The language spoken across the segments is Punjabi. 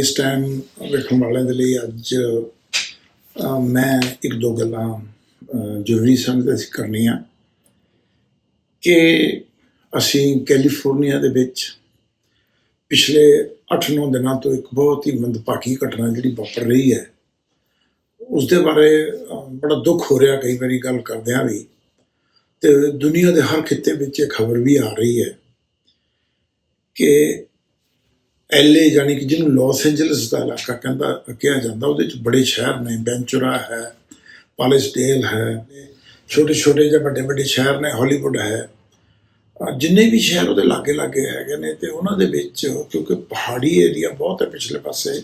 ਇਸ ਟਾਈਮ ਵੇਖਣ ਵਾਲਿਆਂ ਦੇ ਲਈ ਅੱਜ ਮੈਂ ਇੱਕ ਦੋ ਗੱਲਾਂ ਜ਼ਰੂਰੀ ਸਮਝਦਾ ਸੀ ਕਰਨੀਆਂ ਕਿ ਅਸੀਂ ਕੈਲੀਫੋਰਨੀਆ ਦੇ ਵਿੱਚ ਪਿਛਲੇ 8-9 ਦਿਨਾਂ ਤੋਂ ਇੱਕ ਬਹੁਤ ਹੀ ਮੰਦਭਾਗੀ ਘਟਨਾ ਜਿਹੜੀ ਵਾਪਰ ਰਹੀ ਹੈ ਉਸ ਦੇ ਬਾਰੇ ਬੜਾ ਦੁੱਖ ਹੋ ਰਿਹਾ ਕਈ ਵਾਰੀ ਗੱਲ ਕਰਦਿਆਂ ਵੀ ਤੇ ਦੁਨੀਆ ਦੇ ਹਰ ਖਿੱਤੇ ਵਿੱਚ ਇਹ ਖਬਰ ਵੀ ਆ ਰਹੀ ਹੈ ਕਿ ਐਲਏ ਜਾਨੀ ਕਿ ਜਿਹਨੂੰ ਲਾਸ ਐਂਜਲਸ ਦਾ ਇਲਾਕਾ ਕਹਿੰਦਾ, ਕਿਹਾ ਜਾਂਦਾ, ਉਹਦੇ 'ਚ ਬੜੇ ਸ਼ਹਿਰ ਨੇ ਬੈਂਚੁਰਾ ਹੈ ਪਾਲਿਸਡੇਲ ਹੈ ਛੋਟੇ ਛੋਟੇ ਜਾਂ ਵੱਡੇ ਵੱਡੇ ਸ਼ਹਿਰ ਨੇ ਹਾਲੀਵੁੱਡ ਹੈ। ਜਿੰਨੇ ਵੀ ਸ਼ਹਿਰ ਉਹਦੇ ਲਾਗੇ ਲਾਗੇ ਹੈਗੇ ਨੇ ਤੇ ਉਹਨਾਂ ਦੇ ਵਿੱਚ, ਕਿਉਂਕਿ ਪਹਾੜੀ ਏਰੀਆ ਬਹੁਤ ਹੈ ਪਿਛਲੇ ਪਾਸੇ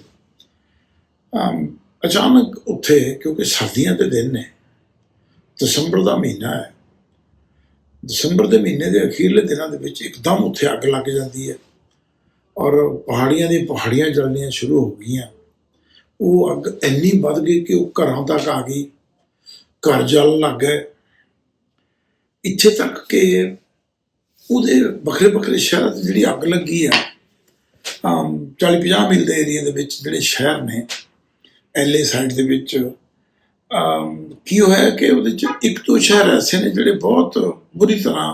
ਅਚਾਨਕ ਉੱਥੇ, ਕਿਉਂਕਿ ਸਰਦੀਆਂ ਦੇ ਦਿਨ ਨੇ, ਦਸੰਬਰ ਦਾ ਮਹੀਨਾ ਹੈ, ਦਸੰਬਰ ਦੇ ਮਹੀਨੇ ਦੇ ਅਖੀਰਲੇ ਦਿਨਾਂ ਦੇ ਵਿੱਚ ਇੱਕਦਮ ਉੱਥੇ ਅੱਗ ਲੱਗ ਜਾਂਦੀ ਹੈ। ਔਰ ਪਹਾੜੀਆਂ ਦੀ ਪਹਾੜੀਆਂ ਜਲਣੀਆਂ ਸ਼ੁਰੂ ਹੋ ਗਈਆਂ। ਉਹ ਅੱਗ ਇੰਨੀ ਵੱਧ ਗਈ ਕਿ ਉਹ ਘਰਾਂ ਤੱਕ ਆ ਗਈ। ਘਰ ਜਲਣ ਲੱਗ ਗਏ। ਇੱਥੇ ਤੱਕ ਕਿ ਉਹਦੇ ਵੱਖਰੇ ਵੱਖਰੇ ਸ਼ਹਿਰਾਂ 'ਚ ਜਿਹੜੀ ਅੱਗ ਲੱਗੀ ਆ ਅਮ 40 50 ਮੀਲ ਦੇ ਏਰੀਆ ਦੇ ਵਿੱਚ ਜਿਹੜੇ ਸ਼ਹਿਰ ਨੇ, ਐਲਏ ਸਾਈਡ ਦੇ ਵਿੱਚ ਕੀ ਹੋਇਆ ਕਿ ਉਹਦੇ 'ਚ ਇੱਕ ਦੋ ਸ਼ਹਿਰ ਐਸੇ ਨੇ ਜਿਹੜੇ ਬਹੁਤ ਬੁਰੀ ਤਰ੍ਹਾਂ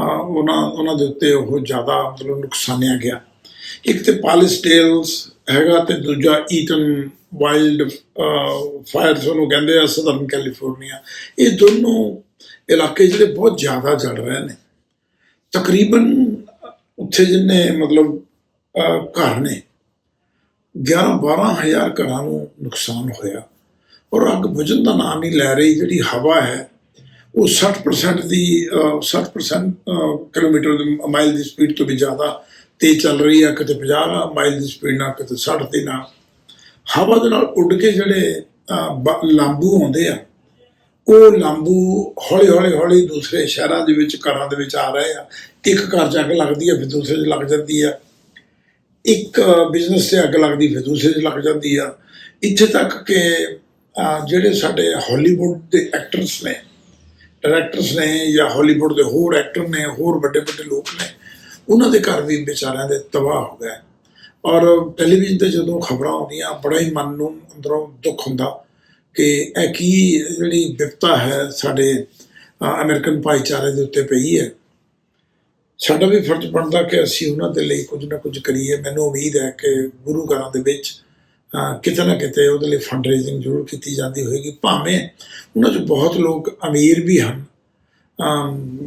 ਉਹਨਾਂ ਉਹਨਾਂ ਦੇ ਉੱਤੇ ਉਹ ਜ਼ਿਆਦਾ ਮਤਲਬ ਨੁਕਸਾਨਿਆ ਗਿਆ। ਇੱਕ ਤੇ ਪਾਲਿਸਡੇਲਸ ਹੈਗਾ ਤੇ ਦੂਜਾ ਈਟਨ ਵਾਈਲਡ ਫਾਇਰਸ ਉਹਨੂੰ ਕਹਿੰਦੇ ਆ ਸਦਰਨ ਕੈਲੀਫੋਰਨੀਆ ਇਹ ਦੋਨੋਂ ਇਲਾਕੇ ਜਿਹੜੇ ਬਹੁਤ ਜ਼ਿਆਦਾ ਜੜ ਰਹੇ ਨੇ। ਤਕਰੀਬਨ ਉੱਥੇ ਜਿੰਨੇ ਮਤਲਬ ਘਰ ਨੇ 11 12000 ਘਰਾਂ ਨੂੰ ਨੁਕਸਾਨ ਹੋਇਆ। ਔਰ ਅੱਗ ਬੁਝਣ ਦਾ ਨਾਮ ਨਹੀਂ ਲੈ ਰਹੀ ਜਿਹੜੀ ਹਵਾ ਹੈ ਉਹ 60% ਦੀ ਅਹ, 60% ਕਿਲੋਮੀਟਰ ਦੀ ਮਾਈਲ ਦੀ ਸਪੀਡ ਤੋਂ ਵੀ ਜ਼ਿਆਦਾ ਤੇਜ਼ ਚੱਲ ਰਹੀ ਆ ਕਿਤੇ 50 ਮਾਈਲ ਦੀ ਸਪੀਡ ਨਾਲ, ਕਿਤੇ 60 ਦੇ ਨਾਲ। ਹਵਾ ਦੇ ਨਾਲ ਉੱਡ ਕੇ ਜਿਹੜੇ ਬ- ਲਾਂਬੂ ਆਉਂਦੇ ਆ, ਉਹ ਲਾਂਬੂ ਹੌਲੀ ਹੌਲੀ ਹੌਲੀ ਦੂਸਰੇ ਸ਼ਹਿਰਾਂ ਦੇ ਵਿੱਚ, ਘਰਾਂ ਦੇ ਵਿੱਚ ਆ ਰਹੇ ਆ। ਇੱਕ ਘਰ 'ਚ ਅੱਗ ਲੱਗਦੀ ਆ, ਫਿਰ ਦੂਸਰੇ 'ਚ ਲੱਗ ਜਾਂਦੀ ਆ। ਇੱਕ ਬਿਜ਼ਨਸ ਤੇ ਅੱਗ ਲੱਗਦੀ, ਫਿਰ ਦੂਸਰੇ 'ਚ ਲੱਗ ਜਾਂਦੀ ਆ। ਇੱਥੇ ਤੱਕ ਕਿ ਜਿਹੜੇ ਸਾਡੇ ਹਾਲੀਵੁੱਡ ਦੇ ਐਕਟਰਸ ਨੇ ਡਾਇਰੈਕਟਰਸ ਨੇ ਜਾਂ ਹਾਲੀਵੁੱਡ ਦੇ ਹੋਰ ਐਕਟਰ ਨੇ, ਹੋਰ ਵੱਡੇ ਵੱਡੇ ਲੋਕ ਨੇ ਉਹਨਾਂ ਦੇ ਘਰ ਵੀ ਵਿਚਾਰਿਆਂ ਦੇ ਤਬਾਹ ਹੋ ਗਏ। ਔਰ ਟੈਲੀਵਿਜ਼ਨ ਤੇ ਜਦੋਂ ਖਬਰਾਂ ਆਉਂਦੀਆਂ ਬੜਾ ਹੀ ਮਨ ਨੂੰ ਅੰਦਰੋਂ ਦੁੱਖ ਹੁੰਦਾ ਕਿ ਇਹ ਕੀ ਜਿਹੜੀ ਵਿਪਤਾ ਹੈ ਸਾਡੇ ਅਹ, ਅਮਰੀਕਨ ਭਾਈਚਾਰੇ ਦੇ ਉੱਤੇ ਪਈ ਹੈ। ਸਾਡਾ ਵੀ ਫਰਜ਼ ਬਣਦਾ ਕਿ ਅਸੀਂ ਉਹਨਾਂ ਦੇ ਲਈ ਕੁਝ ਨਾ ਕੁਝ ਕਰੀਏ। ਮੈਨੂੰ ਉਮੀਦ ਹੈ ਕਿ ਗੁਰੂ ਘਰਾਂ ਦੇ ਵਿੱਚ ਕਿਤੇ ਨਾ ਕਿਤੇ ਉਹਦੇ ਲਈ ਫੰਡ ਰੇਜ਼ਿੰਗ ਜ਼ਰੂਰ ਕੀਤੀ ਜਾਂਦੀ ਹੋਏਗੀ। ਭਾਵੇਂ ਉਹਨਾਂ 'ਚ ਬਹੁਤ ਲੋਕ ਅਮੀਰ ਵੀ ਹਨ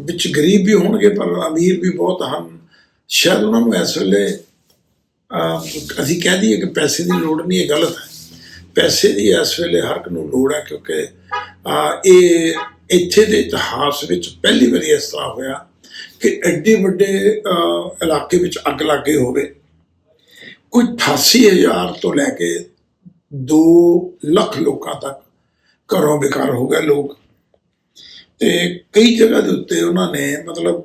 ਵਿੱਚ ਗਰੀਬ ਵੀ ਹੋਣਗੇ ਪਰ ਅਮੀਰ ਵੀ ਬਹੁਤ ਹਨ। ਸ਼ਾਇਦ ਉਹਨਾਂ ਨੂੰ ਇਸ ਵੇਲੇ ਅਸੀਂ ਕਹਿ ਦਈਏ ਕਿ ਪੈਸੇ ਦੀ ਲੋੜ ਨਹੀਂ, ਇਹ ਗਲਤ ਹੈ। ਪੈਸੇ ਦੀ ਇਸ ਵੇਲੇ ਹਰ ਇੱਕ ਨੂੰ ਲੋੜ ਹੈ ਕਿਉਂਕਿ ਇਹ ਇੱਥੇ ਦੇ ਇਤਿਹਾਸ ਵਿੱਚ ਪਹਿਲੀ ਵਾਰੀ ਇਸ ਤਰ੍ਹਾਂ ਹੋਇਆ ਕਿ ਐਡੇ ਵੱਡੇ ਇਲਾਕੇ ਵਿੱਚ ਅੱਗ ਲੱਗ ਹੋਵੇ। ਕੋਈ 88000 ਤੋਂ ਲੈ ਕੇ 2 ਲੱਖ ਲੋਕਾਂ ਤੱਕ ਘਰੋਂ ਬੇਕਾਰ ਹੋ ਗਏ ਲੋਕ। ਤੇ ਕਈ ਜਗ੍ਹਾ ਦੇ ਉੱਤੇ ਉਹਨਾਂ ਨੇ ਮਤਲਬ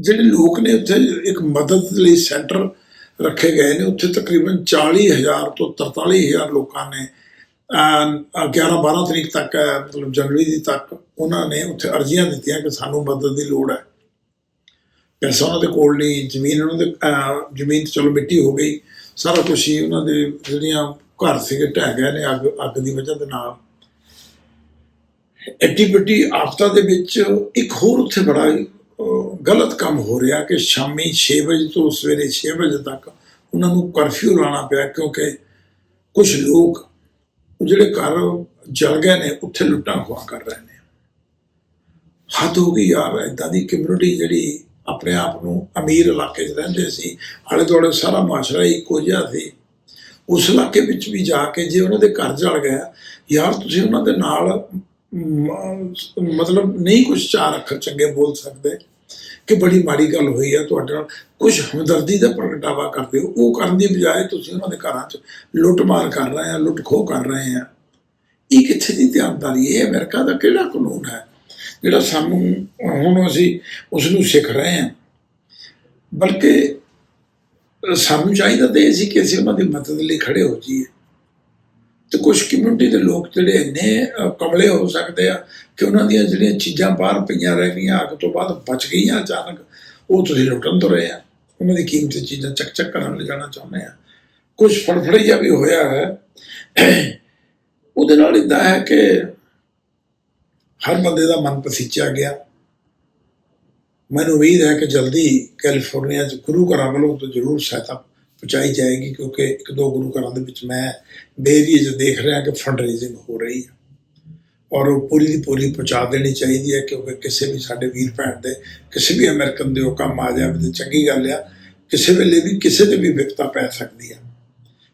ਜਿਹੜੇ ਲੋਕ ਨੇ ਉੱਥੇ ਇੱਕ ਮਦਦ ਲਈ ਸੈਂਟਰ ਰੱਖੇ ਗਏ ਨੇ ਉੱਥੇ ਤਕਰੀਬਨ 40000 ਤੋਂ 43000 ਲੋਕਾਂ ਨੇ 11 12 ਤਰੀਕ ਤੱਕ ਅਹ, ਮਤਲਬ ਜਨਵਰੀ ਦੀ ਤੱਕ ਉਹਨਾਂ ਨੇ ਉੱਥੇ ਅਰਜ਼ੀਆਂ ਦਿੱਤੀਆਂ ਕਿ ਸਾਨੂੰ ਮਦਦ ਦੀ ਲੋੜ ਹੈ। ਪੈਸਾ ਉਹਨਾਂ ਦੇ ਕੋਲ ਨਹੀਂ ਜ਼ਮੀਨ ਉਹਨਾਂ ਦੇ ਜ਼ਮੀਨ ਤੇ ਚਲੋ ਮਿੱਟੀ ਹੋ ਗਈ ਸਾਰਾ ਕੁਝ ਹੀ ਉਹਨਾਂ ਦੇ ਜਿਹੜੀਆਂ ਘਰ ਸੀਗੇ ਢਹਿ ਗਏ ਨੇ ਅੱਗ ਅੱਗ ਦੀ ਵਜ੍ਹਾ ਦੇ ਨਾਲ। ਐਕਟੀਵਿਟੀ ਆਫਤਾ ਦੇ ਵਿੱਚ ਇੱਕ ਹੋਰ ਉੱਥੇ ਬੜਾ ਅਹ, ਗਲਤ ਕੰਮ ਹੋ ਰਿਹਾ ਕਿ ਸ਼ਾਮੀ 6 ਵਜੇ ਤੋਂ ਸਵੇਰੇ 6 ਵਜੇ ਤੱਕ ਉਹਨਾਂ ਨੂੰ ਕਰਫਿਊ ਲਾਣਾ ਪਿਆ ਕਿਉਂਕਿ ਕੁਝ ਲੋਕ ਜਿਹੜੇ ਘਰ ਜਲ ਗਏ ਨੇ, ਉੱਥੇ ਲੁੱਟਾਂ ਖੋਹਾਂ ਕਰ ਰਹੇ ਨੇ। ਹੱਦ ਹੋ ਗਈ ਯਾਰ ਇਦਾਂ ਦੀ ਕਮਿਊਨਿਟੀ ਜਿਹੜੀ ਆਪਣੇ ਆਪ ਨੂੰ ਅਮੀਰ ਇਲਾਕੇ 'ਚ ਰਹਿੰਦੇ ਸੀ, ਆਲੇ ਦੁਆਲੇ ਸਾਰਾ ਮਾਸ਼ਰਾ ਹੀ ਇੱਕੋ ਜਿਹਾ ਸੀ। ਉਸ ਇਲਾਕੇ ਵਿੱਚ ਵੀ ਜਾ ਕੇ ਜੇ ਉਹਨਾਂ ਦੇ ਘਰ ਜਲ ਗਿਆ ਯਾਰ ਤੁਸੀਂ ਉਹਨਾਂ ਦੇ ਨਾਲ ਮਤਲਬ ਨਹੀਂ ਕੁਝ ਚਾਰ ਅੱਖਰ ਚੰਗੇ ਬੋਲ ਸਕਦੇ। ਕਿ ਬੜੀ ਮਾੜੀ ਗੱਲ ਹੋਈ ਹੈ ਤੁਹਾਡੇ ਨਾਲ। ਕੁਝ ਹਮਦਰਦੀ ਦਾ ਪ੍ਰਗਟਾਵਾ ਕਰਦੇ ਹੋ। ਉਹ ਕਰਨ ਦੀ ਬਜਾਏ ਤੁਸੀਂ ਉਹਨਾਂ ਦੇ ਘਰਾਂ 'ਚ ਲੁੱਟਮਾਰ ਕਰ ਰਹੇ ਆ, ਲੁੱਟ ਖੋਹ ਕਰ ਰਹੇ ਆ। ਇਹ ਕਿੱਥੇ ਦੀ ਧਿਆਨਦਾਰੀ? ਇਹ ਅਮਰੀਕਾ ਦਾ ਕਿਹੜਾ ਕਾਨੂੰਨ ਹੈ? ਜਿਹੜਾ ਸਾਨੂੰ ਹੁਣ ਅਸੀਂ ਉਸ ਨੂੰ ਸਿੱਖ ਰਹੇ ਹਾਂ। ਬਲਕਿ ਸਾਨੂੰ ਚਾਹੀਦਾ ਤੇ ਇਹ ਸੀ ਕਿ ਅਸੀਂ ਉਹਨਾਂ ਦੀ ਮਦਦ ਲਈ ਖੜੇ ਹੋ ਜਾਈਏ। ਤੇ ਕੁਝ ਕਮਿਊਨਿਟੀ ਦੇ ਲੋਕ ਜਿਹੜੇ ਇੰਨੇ ਅਹ, ਕਮਲੇ ਹੋ ਸਕਦੇ ਆ ਕਿ ਉਹਨਾਂ ਦੀਆਂ ਜਿਹੜੀਆਂ ਚੀਜ਼ਾਂ ਬਾਹਰ ਪਈਆਂ ਰਹਿ ਗਈਆਂ ਅੱਗ ਤੋਂ ਬਾਅਦ ਬਚ ਗਈਆਂ ਅਚਾਨਕ ਉਹ ਤੁਸੀਂ ਲੁੱਟਣ ਤੁਰੇ ਆ। ਉਹਨਾਂ ਦੀ ਕੀਮਤੀ ਚੀਜ਼ਾਂ ਚੱਕ ਚੱਕ ਕਰਨ ਲੈ ਜਾਣਾ ਚਾਹੁੰਦੇ ਆ। ਕੁਝ ਫੜਫੜੀਆ ਵੀ ਹੋਇਆ ਹੈ। ਉਹਦੇ ਨਾਲ ਇਦਾਂ ਹੈ ਕਿ ਹਰ ਬੰਦੇ ਦਾ ਮਨ ਪਸੀਚਿਆ ਗਿਆ। ਮੈਨੂੰ ਉਮੀਦ ਹੈ ਕਿ ਜਲਦੀ ਕੈਲੀਫੋਰਨੀਆ ਚ ਗੁਰੂ ਘਰਾਂ ਵੱਲੋਂ ਤਾਂ ਜ਼ਰੂਰ ਸਹਾਇਤਾ ਪਹੁੰਚਾਈ ਜਾਏਗੀ ਕਿਉਂਕਿ ਇੱਕ ਦੋ ਗੁਰੂ ਘਰਾਂ ਦੇ ਵਿੱਚ ਮੈਂ ਬੇਰੀਏ ਚ ਦੇਖ ਰਿਹਾ ਕਿ ਫੰਡ ਰੇਜ਼ਿੰਗ ਹੋ ਰਹੀ ਹੈ। ਔਰ ਉਹ ਪੂਰੀ ਦੀ ਪੂਰੀ ਪਹੁੰਚਾ ਦੇਣੀ ਚਾਹੀਦੀ ਹੈ ਕਿਉਂਕਿ ਕਿਸੇ ਵੀ ਸਾਡੇ ਵੀਰ ਭੈਣ ਦੇ, ਕਿਸੇ ਵੀ ਅਮਰੀਕਨ ਦੇ ਉਹ ਕੰਮ ਆ ਜਾਵੇ ਤੇ ਚੰਗੀ ਗੱਲ ਆ। ਕਿਸੇ ਵੇਲੇ ਵੀ ਕਿਸੇ ਤੇ ਵੀ ਵਿਪਤਾ ਪੈ ਸਕਦੀ ਆ।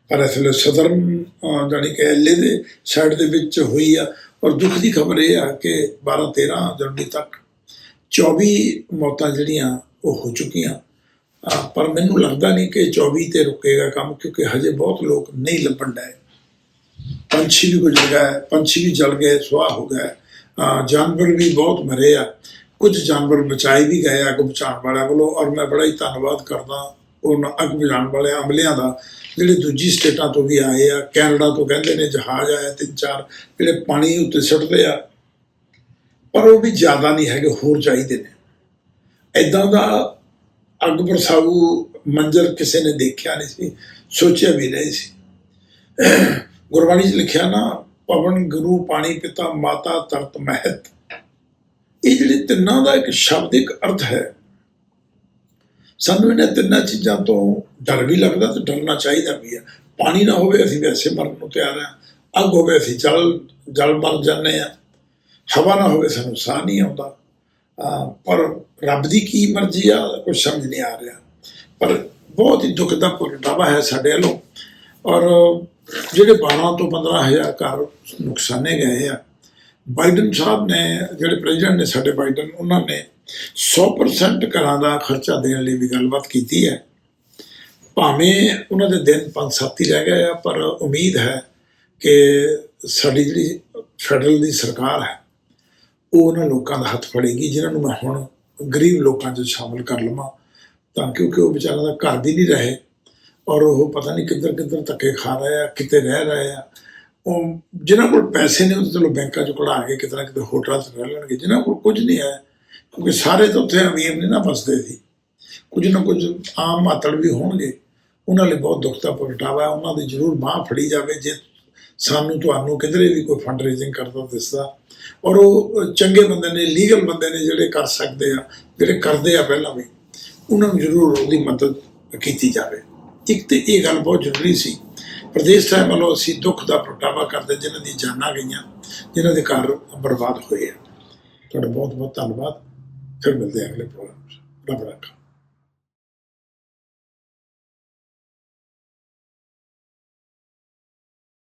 ਪਰ ਇਸ ਵੇਲੇ ਸਦਰਨ ਜਾਣੀ ਕਿ ਐਲਏ ਦੇ ਸਾਈਡ ਦੇ ਵਿੱਚ ਹੋਈ ਆ। ਔਰ ਦੁੱਖ ਦੀ ਖਬਰ ਇਹ ਆ ਕਿ 12 13 ਜਨਵਰੀ ਤੱਕ 24 ਮੌਤਾਂ ਜਿਹੜੀਆਂ ਉਹ ਹੋ ਚੁੱਕੀਆਂ। ਪਰ ਮੈਨੂੰ ਲੱਗਦਾ ਨਹੀਂ ਕਿ 24 ਤੇ ਰੁਕੇਗਾ ਕੰਮ, ਕਿਉਂਕਿ ਹਜੇ ਬਹੁਤ ਲੋਕ ਨਹੀਂ ਲੱਭਣ ਡਏ। ਪੰਛੀ ਵੀ ਗੁਜ਼ਰ ਗਏ, ਪੰਛੀ ਵੀ ਜਲ ਗਏ, ਸੁਆਹ ਹੋ ਗਏ। ਜਾਨਵਰ ਵੀ ਬਹੁਤ ਮਰੇ ਆ। ਕੁਝ ਜਾਨਵਰ ਬਚਾਏ ਵੀ ਗਏ ਅੱਗ ਬਚਾਉਣ ਵਾਲਿਆਂ ਵੱਲੋਂ, ਔਰ ਮੈਂ ਬੜਾ ਹੀ ਧੰਨਵਾਦ ਕਰਦਾ ਉਹਨਾਂ ਅੱਗ ਬੁਝਾਉਣ ਵਾਲੇ ਅਮਲਿਆਂ ਦਾ, ਜਿਹੜੇ ਦੂਜੀ ਸਟੇਟਾਂ ਤੋਂ ਵੀ ਆਏ ਆ, ਕੈਨੇਡਾ ਤੋਂ ਕਹਿੰਦੇ ਨੇ ਜਹਾਜ਼ ਆਇਆ ਤਿੰਨ ਚਾਰ, ਜਿਹੜੇ ਪਾਣੀ ਉੱਤੇ ਸੁੱਟਦੇ ਆ। ਪਰ ਉਹ ਵੀ ਜ਼ਿਆਦਾ ਨਹੀਂ ਹੈਗੇ, ਹੋਰ ਚਾਹੀਦੇ ਨੇ। ਐਦਾਂ ਦਾ ਅੱਗ ਬਰਸਾਊ ਮੰਜ਼ਰ ਕਿਸੇ ਨੇ ਦੇਖਿਆ ਨਹੀਂ ਸੀ, ਸੋਚਿਆ ਵੀ ਨਹੀਂ ਸੀ। ਗੁਰਬਾਣੀ 'ਚ ਲਿਖਿਆ ਨਾ, ਪਵਨ ਗੁਰੂ ਪਾਣੀ ਪਿਤਾ ਮਾਤਾ ਤਰਤ ਮਹਿਤ। ਇਹ ਜਿਹੜੇ ਤਿੰਨਾਂ ਦਾ ਇੱਕ ਸ਼ਬਦਿਕ ਅਰਥ ਹੈ। ਸਾਨੂੰ ਇਹਨਾਂ ਤਿੰਨਾਂ ਚੀਜ਼ਾਂ ਤੋਂ ਡਰ ਵੀ ਲੱਗਦਾ ਤੇ ਡਰਨਾ ਚਾਹੀਦਾ ਵੀ ਹੈ। ਪਾਣੀ ਨਾ ਹੋਵੇ, ਅਸੀਂ ਵੈਸੇ ਮਰਨ ਨੂੰ ਤਿਆਰ ਹਾਂ। ਅੱਗ ਹੋਵੇ, ਅਸੀਂ ਜਲ ਜਲ ਮਰ ਜਾਂਦੇ ਆ ਹਵਾ ਨਾ ਹੋਵੇ, ਸਾਨੂੰ ਸਾਹ ਨਹੀਂ ਆਉਂਦਾ। ਪਰ ਰੱਬ ਦੀ ਕੀ ਮਰਜ਼ੀ ਆ ਕੁਝ ਸਮਝ ਨਹੀਂ ਆ ਰਿਹਾ। ਪਰ ਬਹੁਤ ਹੀ ਦੁੱਖ ਦਾ ਪ੍ਰਗਟਾਵਾ ਹੈ ਸਾਡੇ ਵੱਲੋਂ। ਔਰ ਜਿਹੜੇ 12 ਤੋਂ 15000 ਘਰ ਨੁਕਸਾਨੇ ਗਏ ਆ, ਬਾਈਡਨ ਸਾਹਿਬ ਨੇ, ਜਿਹੜੇ ਪ੍ਰੈਜ਼ੀਡੈਂਟ ਨੇ ਸਾਡੇ ਬਾਈਡਨ, ਉਹਨਾਂ ਨੇ 100% ਘਰਾਂ ਦਾ ਖਰਚਾ ਦੇਣ ਲਈ ਵੀ ਗੱਲਬਾਤ ਕੀਤੀ ਹੈ। ਭਾਵੇਂ ਉਹਨਾਂ ਦੇ ਦਿਨ ਪੰਜ ਸੱਤ ਹੀ ਰਹਿ ਗਏ ਆ, ਪਰ ਉਮੀਦ ਹੈ ਕਿ ਸਾਡੀ ਜਿਹੜੀ ਫੈਡਰਲ ਦੀ ਸਰਕਾਰ ਹੈ ਉਹ ਉਹਨਾਂ ਲੋਕਾਂ ਦਾ ਹੱਥ ਫੜੇਗੀ, ਜਿਨ੍ਹਾਂ ਨੂੰ ਮੈਂ ਹੁਣ ਗਰੀਬ ਲੋਕਾਂ 'ਚ ਸ਼ਾਮਲ ਕਰ ਲਵਾਂ, ਤਾਂ ਕਿਉਂਕਿ ਉਹ ਵਿਚਾਰਿਆਂ ਦਾ ਘਰ ਵੀ ਨਹੀਂ ਰਹੇ ਔਰ ਉਹ ਪਤਾ ਨਹੀਂ ਕਿੱਧਰ ਕਿੱਧਰ ਧੱਕੇ ਖਾ ਰਹੇ ਆ ਕਿਤੇ ਰਹਿ ਰਹੇ ਆ। ਉਹ ਜਿਨ੍ਹਾਂ ਕੋਲ ਪੈਸੇ ਨੇ, ਉਹ ਤਾਂ ਚਲੋ ਬੈਂਕਾਂ 'ਚ ਕਢਾ ਕੇ ਕਿਤੇ ਨਾ ਕਿਤੇ ਹੋਟਲਾਂ 'ਚ ਰਹਿ ਲੈਣਗੇ, ਜਿਨ੍ਹਾਂ ਕੋਲ ਕੁਝ ਨਹੀਂ ਹੈ, ਕਿਉਂਕਿ ਸਾਰੇ ਤਾਂ ਉੱਥੇ ਅਮੀਰ ਨਹੀਂ ਨਾ ਬਸਦੇ ਸੀ। ਕੁਝ ਨਾ ਕੁਝ ਆਮ ਮਾਤੜ ਵੀ ਹੋਣਗੇ। ਉਹਨਾਂ ਲਈ ਬਹੁਤ ਦੁੱਖ ਦਾ ਪ੍ਰਗਟਾਵਾ ਹੈ, ਉਹਨਾਂ ਦੀ ਜ਼ਰੂਰ ਬਾਹ ਫੜੀ ਜਾਵੇ, ਜੇ ਸਾਨੂੰ ਤੁਹਾਨੂੰ ਕਿਧਰੇ ਵੀ ਕੋਈ ਫੰਡ ਰੇਜ਼ਿੰਗ ਕਰਦਾ ਦਿਸਦਾ। ਔਰ ਉਹ ਚੰਗੇ ਬੰਦੇ ਨੇ ਲੀਗਲ ਬੰਦੇ ਨੇ ਜਿਹੜੇ ਕਰ ਸਕਦੇ ਆ, ਜਿਹੜੇ ਕਰਦੇ ਆ ਪਹਿਲਾਂ ਵੀ, ਉਹਨਾਂ ਨੂੰ ਜ਼ਰੂਰ ਉਹਦੀ ਮਦਦ ਕੀਤੀ ਜਾਵੇ। ਇੱਕ ਤੇ ਇਹ ਗੱਲ ਬਹੁਤ ਜ਼ਰੂਰੀ ਸੀ। ਪ੍ਰਦੇਸ਼ ਸਾਹਿਬ ਵੱਲੋਂ ਅਸੀਂ ਦੁੱਖ ਦਾ ਪ੍ਰਗਟਾਵਾ ਕਰਦੇ ਜਿਨ੍ਹਾਂ ਦੀ ਜਾਨਾਂ ਗਈਆਂ, ਜਿਨ੍ਹਾਂ ਦੇ ਘਰ ਬਰਬਾਦ ਹੋਏ ਆ। ਤੁਹਾਡਾ ਬਹੁਤ ਬਹੁਤ ਧੰਨਵਾਦ। ਫਿਰ ਮਿਲਦੇ ਹਾਂ ਅਗਲੇ ਪ੍ਰੋਗਰਾਮ 'ਚ ਰੱਬ ਰੱਖਾ।